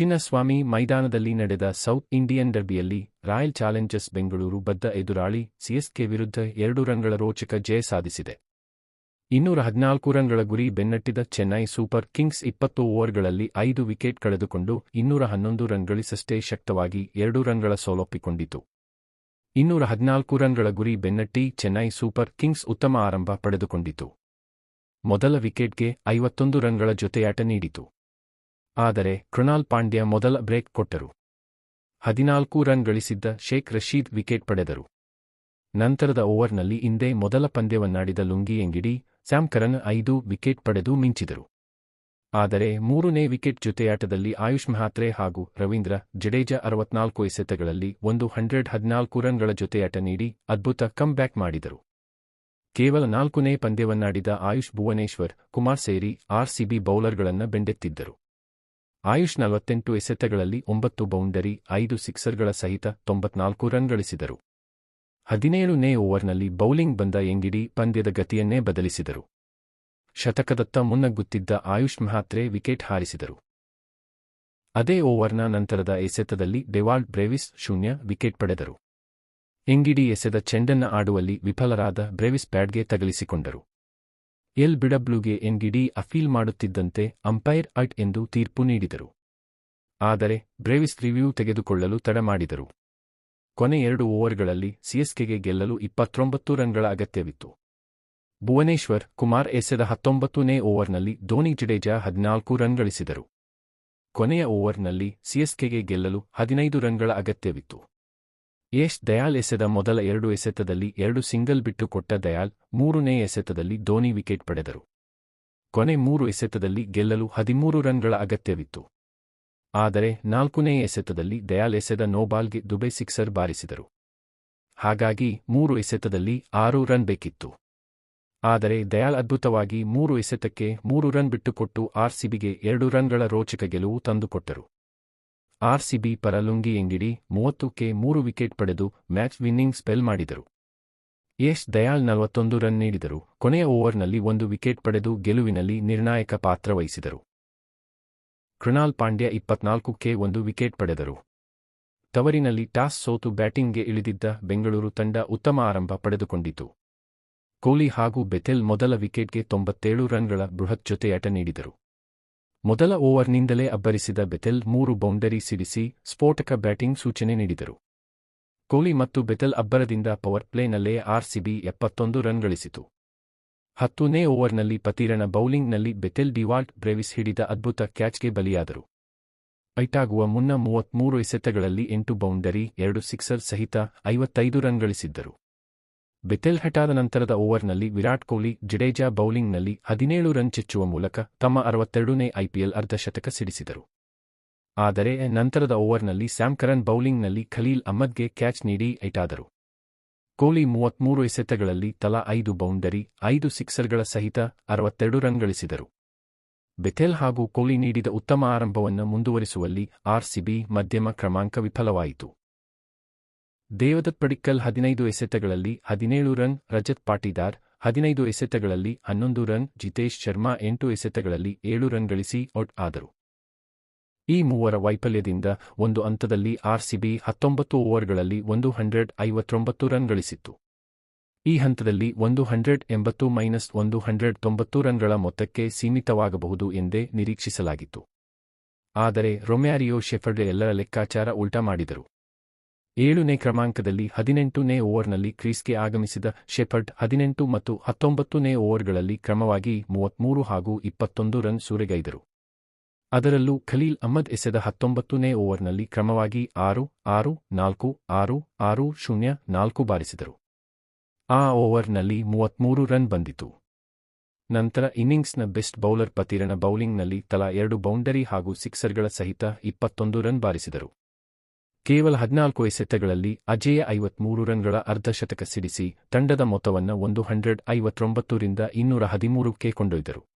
ಚಿನ್ನಸ್ವಾಮಿ ಮೈದಾನದಲ್ಲಿ ನಡೆದ south Indian ಡರ್ಬಿಯಲ್ಲಿ ರಾಯಲ್ ಚಾಲೆಂಜರ್ಸ್ ಬೆಂಗಳೂರು ಬದ್ಧ ಎದುರಾಳಿ ಸಿಎಸ್ಕೆ ವಿರುದ್ಧ ಎರಡು ರನ್ಗಳ ರೋಚಕ ಜಯ ಸಾಧಿಸಿದೆ. ಇನ್ನೂರ ಹದಿನಾಲ್ಕು ರನ್ಗಳ ಗುರಿ ಬೆನ್ನಟ್ಟಿದ ಚೆನ್ನೈ ಸೂಪರ್ ಕಿಂಗ್ಸ್ ಇಪ್ಪತ್ತು ಓವರ್ಗಳಲ್ಲಿ ಐದು ವಿಕೆಟ್ ಕಳೆದುಕೊಂಡು ಇನ್ನೂರ ಹನ್ನೊಂದು ರನ್ ಗಳಿಸಷ್ಟೇ ಶಕ್ತವಾಗಿ ಎರಡು ರನ್ಗಳ ಸೋಲೊಪ್ಪಿಕೊಂಡಿತು. ಇನ್ನೂರ ಹದಿನಾಲ್ಕು ರನ್ಗಳ ಗುರಿ ಬೆನ್ನಟ್ಟಿ ಚೆನ್ನೈ ಸೂಪರ್ ಕಿಂಗ್ಸ್ ಉತ್ತಮ ಆರಂಭ ಪಡೆದುಕೊಂಡಿತು. ಮೊದಲ ವಿಕೆಟ್ಗೆ ಐವತ್ತೊಂದು ರನ್ಗಳ ಜೊತೆಯಾಟ ನೀಡಿತು. ಆದರೆ ಕೃಣಾಲ್ ಪಾಂಡ್ಯ ಮೊದಲ ಬ್ರೇಕ್ ಕೊಟ್ಟರು. ಹದಿನಾಲ್ಕು ರನ್ ಗಳಿಸಿದ್ದ ಶೇಖ್ ರಶೀದ್ ವಿಕೆಟ್ ಪಡೆದರು. ನಂತರದ ಓವರ್ನಲ್ಲಿ ಹಿಂದೆ ಮೊದಲ ಪಂದ್ಯವನ್ನಾಡಿದ ಲುಂಗಿ ಎಂಗಿಡಿ ಸ್ಯಾಮ್ ಕರನ್ ಐದು ವಿಕೆಟ್ ಪಡೆದು ಮಿಂಚಿದರು. ಆದರೆ ಮೂರನೇ ವಿಕೆಟ್ ಜೊತೆಯಾಟದಲ್ಲಿ ಆಯುಷ್ ಮಹಾತ್ರೆ ಹಾಗೂ ರವೀಂದ್ರ ಜಡೇಜಾ ಅರವತ್ನಾಲ್ಕು ಎಸೆತಗಳಲ್ಲಿ ಒಂದು ಹಂಡ್ರೆಡ್ ಹದಿನಾಲ್ಕು ರನ್ಗಳ ಜೊತೆಯಾಟ ನೀಡಿ ಅದ್ಭುತ ಕಮ್ ಬ್ಯಾಕ್ ಮಾಡಿದರು. ಕೇವಲ ನಾಲ್ಕನೇ ಪಂದ್ಯವನ್ನಾಡಿದ ಆಯುಷ್ ಭುವನೇಶ್ವರ್, ಕುಮಾರ್ ಸೇರಿ ಆರ್ಸಿಬಿ ಬೌಲರ್ಗಳನ್ನು ಬೆಂಡೆತ್ತಿದ್ದರು. ಆಯುಷ್ ನಲವತ್ತೆಂಟು ಎಸೆತಗಳಲ್ಲಿ ಒಂಬತ್ತು ಬೌಂಡರಿ, ಐದು ಸಿಕ್ಸರ್ಗಳ ಸಹಿತ ತೊಂಬತ್ನಾಲ್ಕು ರನ್ ಗಳಿಸಿದರು. ಹದಿನೇಳನೇ ಓವರ್ನಲ್ಲಿ ಬೌಲಿಂಗ್ ಬಂದ ಎಂಗಿಡಿ ಪಂದ್ಯದ ಗತಿಯನ್ನೇ ಬದಲಿಸಿದರು. ಶತಕದತ್ತ ಮುನ್ನಗ್ಗುತ್ತಿದ್ದ ಆಯುಷ್ ಮಹಾತ್ರೆ ವಿಕೆಟ್ ಹಾರಿಸಿದರು. ಅದೇ ಓವರ್ನ ನಂತರದ ಎಸೆತದಲ್ಲಿ ಡೆವಾಲ್ಡ್ ಬ್ರೇವಿಸ್ ಶೂನ್ಯ ವಿಕೆಟ್ ಪಡೆದರು. ಎಂಗಿಡಿ ಎಸೆದ ಚೆಂಡನ್ನ ಆಡುವಲ್ಲಿ ವಿಫಲರಾದ ಬ್ರೇವಿಸ್ ಪ್ಯಾಡ್ಗೆ ತಗಲಿಸಿಕೊಂಡರು. ಎಲ್ ಬಿಡಬ್ಲ್ಯೂಗೆ ಎನ್ಗಿಡಿ ಅಫೀಲ್ ಮಾಡುತ್ತಿದ್ದಂತೆ ಅಂಪೈರ್ ಅಟ್ ಎಂದು ತೀರ್ಪು ನೀಡಿದರು. ಆದರೆ ಬ್ರೇವಿಸ್ ರಿವ್ಯೂ ತೆಗೆದುಕೊಳ್ಳಲು ತಡ ಮಾಡಿದರು. ಕೊನೆ ಎರಡು ಓವರ್ಗಳಲ್ಲಿ ಸಿಎಸ್ಕೆಗೆ ಗೆಲ್ಲಲು ಇಪ್ಪತ್ತೊಂಬತ್ತು ರನ್ಗಳ ಅಗತ್ಯವಿತ್ತು. ಭುವನೇಶ್ವರ್, ಕುಮಾರ್ ಎಸೆದ ಹತ್ತೊಂಬತ್ತನೇ ಓವರ್ನಲ್ಲಿ ಧೋನಿ ಜಡೇಜಾ ಹದಿನಾಲ್ಕು ರನ್ ಗಳಿಸಿದರು. ಕೊನೆಯ ಓವರ್ನಲ್ಲಿ ಸಿಎಸ್ಕೆಗೆ ಗೆಲ್ಲಲು ಹದಿನೈದು ರನ್ಗಳ ಅಗತ್ಯವಿತ್ತು. ಯಶ್ ದಯಾಲ್ ಎಸೆದ ಮೊದಲ ಎರಡು ಎಸೆತದಲ್ಲಿ ಎರಡು ಸಿಂಗಲ್ ಬಿಟ್ಟು ಕೊಟ್ಟ ದಯಾಲ್ ಮೂರನೇ ಎಸೆತದಲ್ಲಿ ಧೋನಿ ವಿಕೆಟ್ ಪಡೆದರು. ಕೊನೆ ಮೂರು ಎಸೆತದಲ್ಲಿ ಗೆಲ್ಲಲು ಹದಿಮೂರು ರನ್ಗಳ ಅಗತ್ಯವಿತ್ತು. ಆದರೆ ನಾಲ್ಕನೇ ಎಸೆತದಲ್ಲಿ ದಯಾಲ್ ಎಸೆದ ನೋಬಾಲ್ಗೆ ದುಬೆ ಸಿಕ್ಸರ್ ಬಾರಿಸಿದರು. ಹಾಗಾಗಿ ಮೂರು ಎಸೆತದಲ್ಲಿ ಆರು ರನ್ ಬೇಕಿತ್ತು. ಆದರೆ ದಯಾಲ್ ಅದ್ಭುತವಾಗಿ ಮೂರು ಎಸೆತಕ್ಕೆ ಮೂರು ರನ್ ಬಿಟ್ಟುಕೊಟ್ಟು ಆರ್ಸಿಬಿಗೆ ಎರಡು ರನ್ಗಳ ರೋಚಕ ಗೆಲುವು ತಂದುಕೊಟ್ಟರು. ಆರ್ಸಿಬಿ ಪರ ಲುಂಗಿ ಎಂಗಿಡಿ ಮೂವತ್ತಕ್ಕೆ ಮೂರು ವಿಕೆಟ್ ಪಡೆದು ಮ್ಯಾಚ್ ವಿನ್ನಿಂಗ್ ಸ್ಪೆಲ್ ಮಾಡಿದರು. ಯಶ್ ದಯಾಳ್ ನಲವತ್ತೊಂದು ರನ್ ನೀಡಿದರು. ಕೊನೆಯ ಓವರ್ನಲ್ಲಿ ಒಂದು ವಿಕೆಟ್ ಪಡೆದು ಗೆಲುವಿನಲ್ಲಿ ನಿರ್ಣಾಯಕ ಪಾತ್ರ ವಹಿಸಿದರು. ಕೃಣಾಲ್ ಪಾಂಡ್ಯ ಇಪ್ಪತ್ನಾಲ್ಕಕ್ಕೆ ಒಂದು ವಿಕೆಟ್ ಪಡೆದರು. ತವರಿನಲ್ಲಿ ಟಾಸ್ ಸೋತು ಬ್ಯಾಟಿಂಗ್ಗೆ ಇಳಿದಿದ್ದ ಬೆಂಗಳೂರು ತಂಡ ಉತ್ತಮ ಆರಂಭ ಪಡೆದುಕೊಂಡಿತು. ಕೊಹ್ಲಿ ಹಾಗೂ ಬೆಥೆಲ್ ಮೊದಲ ವಿಕೆಟ್ಗೆ ತೊಂಬತ್ತೇಳು ರನ್ಗಳ ಬೃಹತ್ ಜೊತೆಯಾಟ ನೀಡಿದರು. ಮೊದಲ ಓವರ್ನಿಂದಲೇ ಅಬ್ಬರಿಸಿದ ಬೆತೆಲ್ ಮೂರು ಬೌಂಡರಿ ಸಿಡಿಸಿ ಸ್ಫೋಟಕ ಬ್ಯಾಟಿಂಗ್ ಸೂಚನೆ ನೀಡಿದರು. ಕೊಹ್ಲಿ ಮತ್ತು ಬೆತೆಲ್ ಅಬ್ಬರದಿಂದ ಪವರ್ ಪ್ಲೇನಲ್ಲೇ ಆರ್ಸಿಬಿ ಎಪ್ಪತ್ತೊಂದು ರನ್ ಗಳಿಸಿತು. ಹತ್ತನೇ ಓವರ್ನಲ್ಲಿ ಪತಿರಣ ಬೌಲಿಂಗ್ನಲ್ಲಿ ಬೆತೆಲ್ ಡಿವಾಲ್ಟ್ ಬ್ರೇವಿಸ್ ಹಿಡಿದ ಅದ್ಭುತ ಕ್ಯಾಚ್ಗೆ ಬಲಿಯಾದರು. ಐಟಾಗುವ ಮುನ್ನ ಮೂವತ್ಮೂರು ಎಸೆತಗಳಲ್ಲಿ ಎಂಟು ಬೌಂಡರಿ, ಎರಡು ಸಿಕ್ಸರ್ ಸಹಿತ ಐವತ್ತೈದು ರನ್ ಗಳಿಸಿದ್ದರು. ಬೆಥೆಲ್ ಹಟಾದ ನಂತರದ ಓವರ್ನಲ್ಲಿ ವಿರಾಟ್ ಕೊಹ್ಲಿ ಜಡೇಜಾ ಬೌಲಿಂಗ್ನಲ್ಲಿ ಹದಿನೇಳು ರನ್ ಚೆಚ್ಚುವ ಮೂಲಕ ತಮ್ಮ ಅರವತ್ತೆರಡನೇ ಐಪಿಎಲ್ ಅರ್ಧಶತಕ ಸಿಡಿಸಿದರು. ಆದರೆ ನಂತರದ ಓವರ್ನಲ್ಲಿ ಸ್ಯಾಮ್ಕರನ್ ಬೌಲಿಂಗ್ನಲ್ಲಿ ಖಲೀಲ್ ಅಹ್ಮದ್ಗೆ ಕ್ಯಾಚ್ ನೀಡಿ ಐಟಾದರು. ಕೊಹ್ಲಿ ಮೂವತ್ಮೂರು ಎಸೆತಗಳಲ್ಲಿ ತಲಾ ಐದು ಬೌಂಡರಿ, ಐದು ಸಿಕ್ಸರ್ಗಳ ಸಹಿತ ಅರವತ್ತೆರಡು ರನ್ ಗಳಿಸಿದರು. ಬೆಥೆಲ್ ಹಾಗೂ ಕೊಹ್ಲಿ ನೀಡಿದ ಉತ್ತಮ ಆರಂಭವನ್ನು ಮುಂದುವರಿಸುವಲ್ಲಿ ಆರ್ಸಿಬಿ ಮಧ್ಯಮ ಕ್ರಮಾಂಕ ವಿಫಲವಾಯಿತು. ದೇವದತ್ ಪಡಿಕ್ಕಲ್ ಹದಿನೈದು ಎಸೆತಗಳಲ್ಲಿ ಹದಿನೇಳು ರನ್ ರಜತ್ ಪಾಟೀದಾರ್, ಹದಿನೈದು ಎಸೆತಗಳಲ್ಲಿ ಹನ್ನೊಂದು ರನ್ ಜಿತೇಶ್ ಶರ್ಮಾ, ಎಂಟು ಎಸೆತಗಳಲ್ಲಿ ಏಳು ರನ್ ಗಳಿಸಿ ಔಟ್ ಆದರು. ಈ ಮೂವರ ವೈಫಲ್ಯದಿಂದ ಒಂದು ಹಂತದಲ್ಲಿ ಆರ್ಸಿಬಿ ಹತ್ತೊಂಬತ್ತು ಓವರ್ಗಳಲ್ಲಿ ಒಂದು ಹಂಡ್ರೆಡ್ ಐವತ್ತೊಂಬತ್ತು ರನ್ ಗಳಿಸಿತ್ತು. ಈ ಹಂತದಲ್ಲಿ ಒಂದು ಹಂಡ್ರೆಡ್ ಎಂಬತ್ತು ಮೈನಸ್ ಒಂದು ಹಂಡ್ರೆಡ್ ತೊಂಬತ್ತು ರನ್ಗಳ ಮೊತ್ತಕ್ಕೆ ಸೀಮಿತವಾಗಬಹುದು ಎಂದೇ ನಿರೀಕ್ಷಿಸಲಾಗಿತ್ತು. ಆದರೆ ರೊಮ್ಯಾರಿಯೋ ಶೆಫರ್ಡ್ ಎಲ್ಲರ ಲೆಕ್ಕಾಚಾರ ಉಲ್ಟಾ ಮಾಡಿದರು. ಏಳನೇ ಕ್ರಮಾಂಕದಲ್ಲಿ ಹದಿನೆಂಟನೇ ಓವರ್ನಲ್ಲಿ ಕ್ರೀಸ್ಗೆ ಆಗಮಿಸಿದ ಶೆಫರ್ಡ್ ಹದಿನೆಂಟು ಮತ್ತು ಹತ್ತೊಂಬತ್ತನೇ ಓವರ್ಗಳಲ್ಲಿ ಕ್ರಮವಾಗಿ ಮೂವತ್ಮೂರು ಹಾಗೂ ಇಪ್ಪತ್ತೊಂದು ರನ್ ಸೂರೆಗೈದರು. ಅದರಲ್ಲೂ ಖಲೀಲ್ ಅಹ್ಮದ್ ಎಸೆದ ಹತ್ತೊಂಬತ್ತನೇ ಓವರ್ನಲ್ಲಿ ಕ್ರಮವಾಗಿ ಆರು ಆರು, ನಾಲ್ಕು, ಆರು ಆರು, ಶೂನ್ಯ, ನಾಲ್ಕು ಬಾರಿಸಿದರು. ಆ ಓವರ್ನಲ್ಲಿ ಮೂವತ್ಮೂರು ರನ್ ಬಂದಿತು. ನಂತರ ಇನ್ನಿಂಗ್ಸ್ನ ಬೆಸ್ಟ್ ಬೌಲರ್ ಪತಿರಣ ಬೌಲಿಂಗ್ನಲ್ಲಿ ತಲಾ ಎರಡು ಬೌಂಡರಿ ಹಾಗೂ ಸಿಕ್ಸರ್ಗಳ ಸಹಿತ ಇಪ್ಪತ್ತೊಂದು ರನ್ ಬಾರಿಸಿದರು. ಕೇವಲ ಹದಿನಾಲ್ಕು ಎಸೆತಗಳಲ್ಲಿ ಅಜೇಯ ಐವತ್ಮೂರು ರನ್ಗಳ ಅರ್ಧಶತಕ ಸಿಡಿಸಿ ತಂಡದ ಮೊತ್ತವನ್ನು ಒಂದು ಹಂಡ್ರೆಡ್ ಐವತ್ತೊಂಬತ್ತರಿಂದ ಇನ್ನೂರ ಹದಿಮೂರಕ್ಕೆ ಕೊಂಡೊಯ್ದರು.